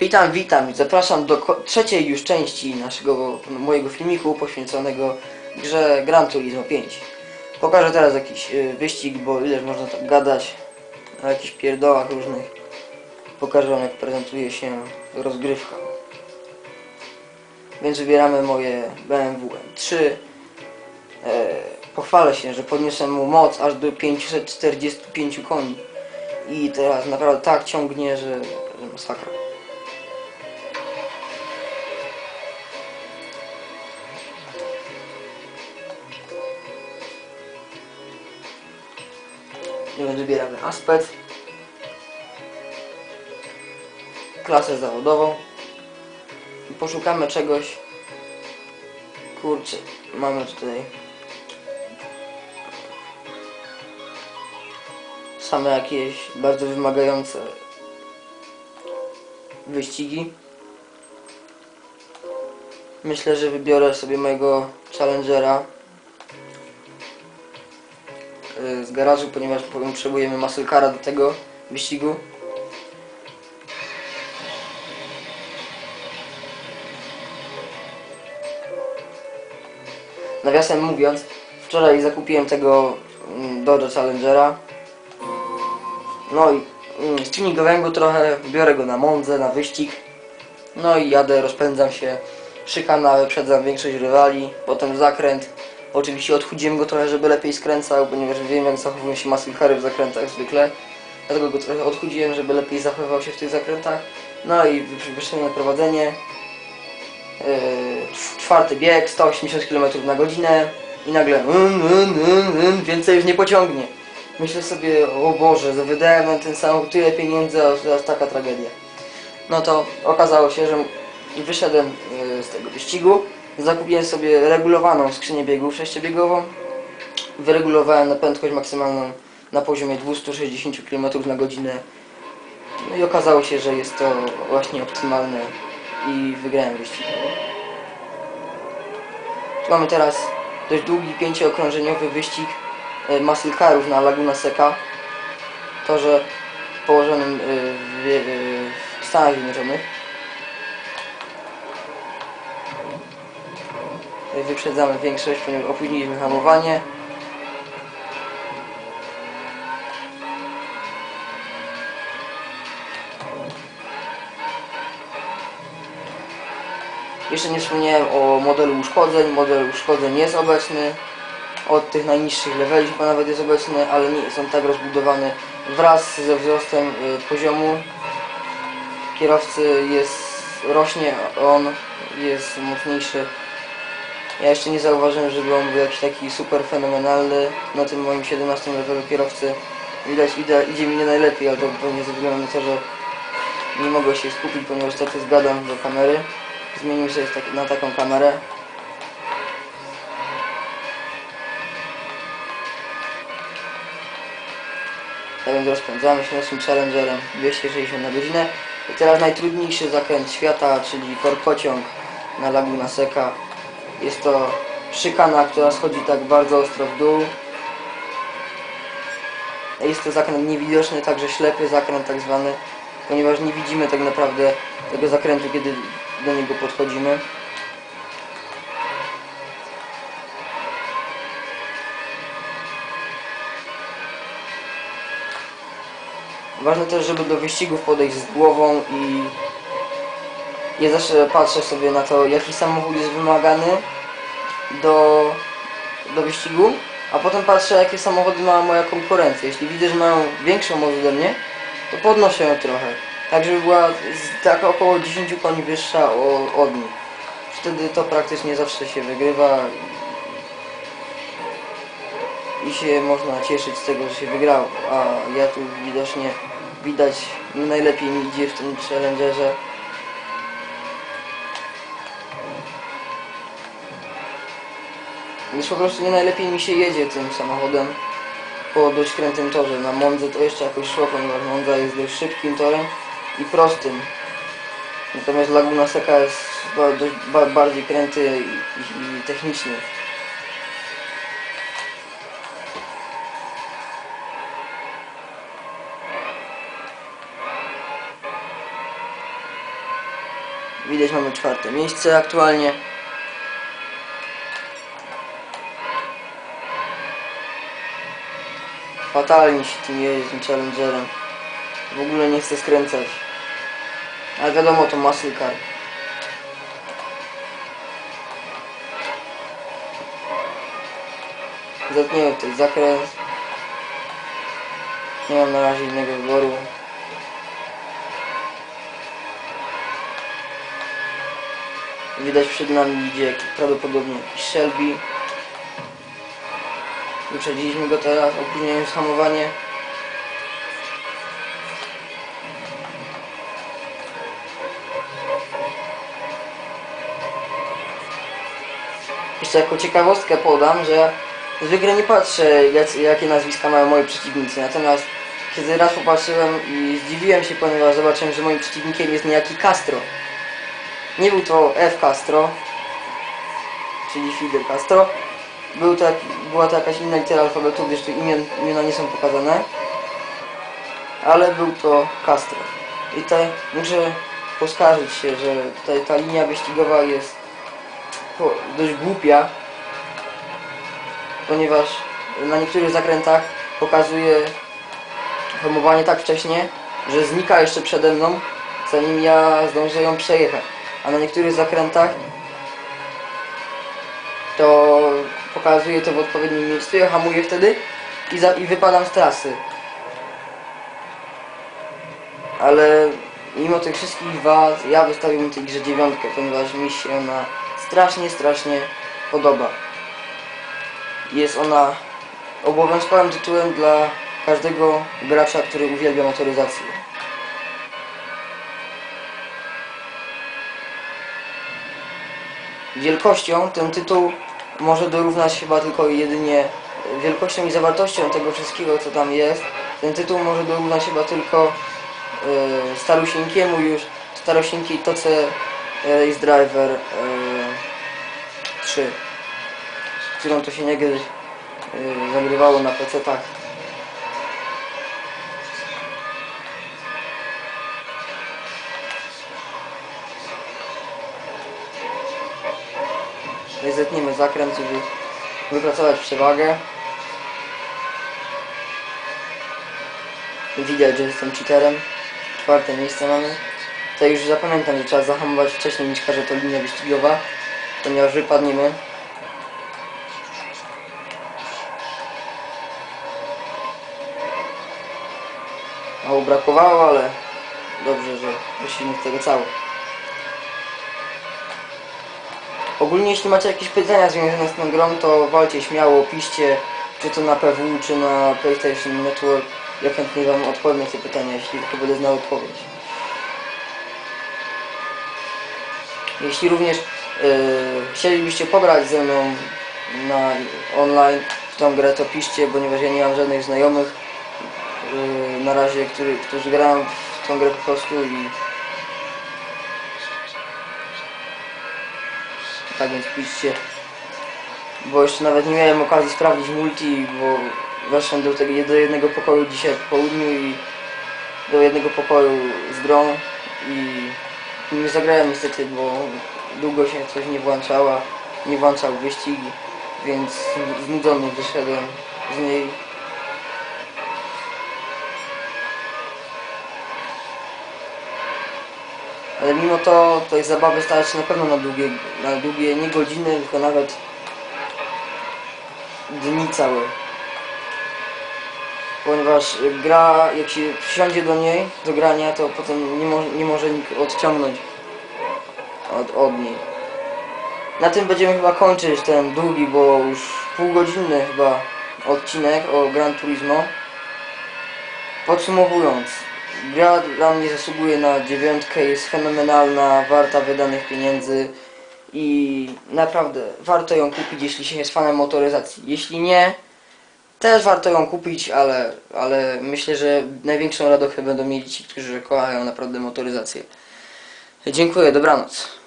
Witam, witam i zapraszam do trzeciej już części naszego, mojego filmiku poświęconego grze Gran Turismo 5. Pokażę teraz jakiś y, wyścig, bo ileż można tak gadać o jakichś pierdołach różnych. Pokażę wam jak prezentuje się rozgrywka. Więc wybieramy moje BMW M3. E, pochwalę się, że podniosłem mu moc aż do 545 koni. I teraz naprawdę tak ciągnie, że, że masakra. Wybieramy aspekt. Klasę zawodową. I poszukamy czegoś. Kurczę, mamy tutaj same jakieś bardzo wymagające wyścigi. Myślę, że wybiorę sobie mojego Challengera z garażu, ponieważ potrzebujemy muscle cara do tego wyścigu. Nawiasem mówiąc, wczoraj zakupiłem tego mm, Dodge Challengera. No i mm, z tuningowego trochę, biorę go na Mondze, na wyścig. No i jadę, rozpędzam się, szykana, wyprzedzam większość rywali, potem zakręt. Oczywiście odchudziłem go trochę, żeby lepiej skręcał, ponieważ wiem jak zachowują się muscle cary w zakrętach zwykle. Dlatego go trochę odchudziłem, żeby lepiej zachowywał się w tych zakrętach. No i wy- wyszedłem na prowadzenie. Yy, cz- czwarty bieg, 180 km na godzinę i nagle mm, mm, mm, więcej już nie pociągnie. Myślę sobie, o Boże, że wydałem na ten samochód tyle pieniędzy, a teraz taka tragedia. No to okazało się, że wyszedłem yy, z tego wyścigu, zakupiłem sobie regulowaną skrzynię biegów sześciobiegową, wyregulowałem na prędkość maksymalną na poziomie 260 km na godzinę no i okazało się, że jest to właśnie optymalne i wygrałem wyścig. Tu mamy teraz dość długi, pięciookrążeniowy wyścig e, muscle carów na Laguna Seca. Torze położonym e, e, w Stanach Zjednoczonych. Wyprzedzamy większość, ponieważ opóźniliśmy hamowanie. Jeszcze nie wspomniałem o modelu uszkodzeń. Model uszkodzeń jest obecny. Od tych najniższych leveli chyba nawet jest obecny, ale nie są tak rozbudowane. Wraz ze wzrostem y, poziomu kierowcy jest rośnie on, jest mocniejszy. Ja jeszcze nie zauważyłem, żeby on był jakiś taki super fenomenalny na tym moim 17 levelu kierowcy. Widać, idzie mi nie najlepiej, ale to pewnie ze względu na to, że nie mogę się skupić, ponieważ cały czas gadam do kamery. Zmienił sobie tak, na taką kamerę. Tak więc rozpędzamy się naszym Challengerem 260 na godzinę. I teraz najtrudniejszy zakręt świata, czyli korkociąg na Laguna Seca. Jest to szykana, która schodzi tak bardzo ostro w dół. Jest to zakręt niewidoczny, także ślepy zakręt tak zwany, ponieważ nie widzimy tak naprawdę tego zakrętu, kiedy do niego podchodzimy. Ważne też, żeby do wyścigów podejść z głową i ja zawsze patrzę sobie na to, jaki samochód jest wymagany do, do wyścigu, a potem patrzę, jakie samochody ma moja konkurencja. Jeśli widzę, że mają większą moc ode mnie, to podnoszę ją trochę. Tak, żeby była tak około 10 koni wyższa od nich. Wtedy to praktycznie zawsze się wygrywa i, się można cieszyć z tego, że się wygrało. A ja tu widocznie widać, nie najlepiej mi idzie w tym challengerze. Już po prostu nie najlepiej mi się jedzie tym samochodem po dość krętym torze. Na Mondze to jeszcze jakoś szło, ponieważ Monza jest dość szybkim torem i prostym. Natomiast Laguna Seca jest dość ba- bardziej kręty i, i, i techniczny. Widać mamy czwarte miejsce aktualnie. Fatalnie się tym jeździ, tym Challengerem. W ogóle nie chcę skręcać. Ale wiadomo, to muscle car. Zetniemy tutaj zakręt. Nie mam na razie innego wyboru. Widać przed nami idzie prawdopodobnie Shelby. Wyprzedziliśmy go teraz, opóźniając hamowanie. Jeszcze jako ciekawostkę podam, że zwykle nie patrzę jacy, jakie nazwiska mają moi przeciwnicy, natomiast kiedy raz popatrzyłem i zdziwiłem się, ponieważ zobaczyłem, że moim przeciwnikiem jest niejaki Castro. Nie był to F. Castro, czyli Fidel Castro. Był to, była to jakaś inna litera alfabetu, gdyż tu imion, imiona nie są pokazane. Ale był to Castro. I tutaj muszę poskarżyć się, że tutaj ta linia wyścigowa jest dość głupia, ponieważ na niektórych zakrętach pokazuje hamowanie tak wcześnie, że znika jeszcze przede mną, zanim ja zdążę ją przejechać. A na niektórych zakrętach to pokazuje to w odpowiednim miejscu, ja hamuję wtedy i, za, i wypadam z trasy. Ale mimo tych wszystkich wad, ja wystawiłem tej grze dziewiątkę, ponieważ mi się ona strasznie, strasznie podoba. Jest ona obowiązkowym tytułem dla każdego gracza, który uwielbia motoryzację. Wielkością ten tytuł może dorównać chyba tylko i jedynie wielkością i zawartością tego wszystkiego, co tam jest. Ten tytuł może dorównać chyba tylko starusieńkiemu już, starosieńkiej Toce Race Driver e, 3, którą to się niegdyś e, zagrywało na PC-tach. Tutaj zetniemy zakręt, żeby wypracować przewagę. Widać, że jestem cheaterem. Czwarte miejsce mamy. Tutaj już zapamiętam, że trzeba zahamować wcześniej niż każe to linia wyścigowa, ponieważ wypadniemy. Mało brakowało, ale dobrze, że wyszliśmy z tego cało. Ogólnie jeśli macie jakieś pytania związane z tą grą, to walcie śmiało, piszcie, czy to na PW, czy na PlayStation Network. Ja chętnie wam odpowiem na te pytania, jeśli tylko będę znał odpowiedź. Jeśli również yy, chcielibyście pograć ze mną na online w tą grę, to piszcie, ponieważ ja nie mam żadnych znajomych yy, na razie, który, którzy grają w tą grę po prostu i tak więc piszcie. Bo jeszcze nawet nie miałem okazji sprawdzić multi, bo weszłem do, tego, do jednego pokoju dzisiaj po południu i do jednego pokoju z grą i nie zagrałem niestety, bo długo się coś nie włączała, nie włączał wyścigi, więc znudzony wyszedłem z niej. Ale mimo to tej zabawy się na pewno na długie, na długie nie godziny, tylko nawet dni całe. Ponieważ gra, jak się wsiądzie do niej, do grania, to potem nie, mo nie może nikt odciągnąć od, od niej. Na tym będziemy chyba kończyć ten długi, bo już półgodzinny chyba odcinek o Gran Turismo. Podsumowując, gra dla mnie zasługuje na dziewiątkę, jest fenomenalna, warta wydanych pieniędzy i naprawdę warto ją kupić, jeśli się jest fanem motoryzacji. Jeśli nie, też warto ją kupić, ale, ale myślę, że największą radochę będą mieli ci, którzy kochają naprawdę motoryzację. Dziękuję, dobranoc.